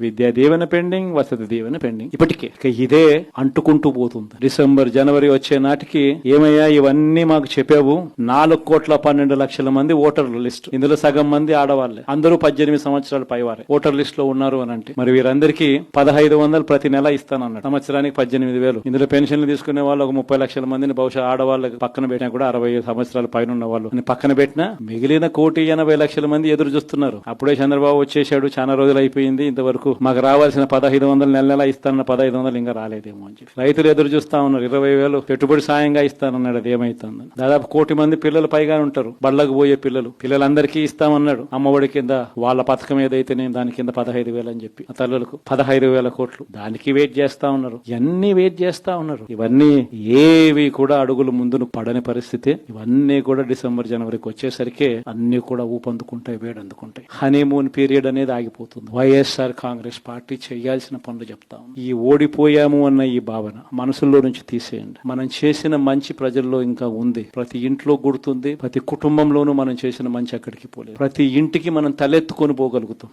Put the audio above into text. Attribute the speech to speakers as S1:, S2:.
S1: Vidya Deevena pending Vasathi Deevena pending. ఇప్పటికే. ఇక ఇదే అంటుకుంటూ పోతుంది. డిసెంబర్ జనవరి వచ్చే నాటికి ఏమయ్యా ఇవన్నీ మాకు చెప్పావు? నాలుగు కోట్ల పన్నెండు లక్షల మంది ఓటర్ల లిస్ట్. ఇందులో సగం మంది ఆడవాళ్ళే అందరూ పద్దెనిమిది సంవత్సరాల పైవారే. ఓటర్ లిస్ట్లో ఉన్నారు అని అంటే. మరి వీరందరికీ పదహైదు వందలు ప్రతి నెల ఇస్తానన్నాడు. సంవత్సరానికి పద్దెనిమిది వేలు. ఇందులో పెన్షన్లు తీసుకునే వాళ్ళు ఒక ముప్పై లక్షల మందిని బహుశా ఆడవాళ్ళకి పక్కన పెట్టినా కూడా అరవై సంవత్సరాల పైన ఉన్న వాళ్ళు. అని పక్కన పెట్టినా మిగిలిన కోటి ఎనభై లక్షల మంది ఎదురు చూస్తున్నారు. అప్పుడే చంద్రబాబు వచ్చేసాడు చాలా రోజులు అయిపోయింది. ఇంతవరకు మాకు రావాల్సిన పదహైదు వందలు నెల నెల ఇస్తానన్న పదహైదు వందలు ఇంకా రాలేదేమో అని చెప్పి. రైతులు ఎదురు చూస్తా ఉన్నారు. ఇరవై వేలు పెట్టుబడి సాయంగా ఇస్తానన్నాడు. అది ఏమైతుందని దాదాపు కోటి మంది పిల్లలు పైగా ఉంటారు. బళ్ళకు పోయే పిల్లలు. పిల్లలందరికీ ఇస్తామన్నాడు. అమ్మఒడి కింద వాళ్ళ పథకం ఏదైతే నేను దాని కింద పదహైదు వేలు అని చెప్పి. ఆ తల్లులకు పదహైదు వేల కోట్లు. దానికి వెయిట్ చేస్తా ఉన్నారు. ఇవన్నీ వెయిట్ చేస్తా ఉన్నారు. ఇవన్నీ ఏవి కూడా అడుగులు ముందును పడని పరిస్థితి. ఇవన్నీ కూడా డిసెంబర్ జనవరికి వచ్చేసరికి అన్ని కూడా ఊపందుకుంటాయి వేడందుకుంటాయి. హనీమూన్ పీరియడ్ అనేది ఆగిపోతుంది. వైఎస్ఆర్ కాంగ్రెస్ కాంగ్రెస్ పార్టీ చేయాల్సిన పనులు చెప్తా ఈ ఓడిపోయాము అన్న ఈ భావన మనసులో నుంచి తీసేయండి. మనం చేసిన మంచి ప్రజల్లో ఇంకా ఉంది. ప్రతి ఇంట్లో గుర్తుంది ప్రతి కుటుంబంలోనూ మనం చేసిన మంచి అక్కడికి పోలేదు. ప్రతి ఇంటికి మనం తలెత్తుకొని పోగలుగుతాం.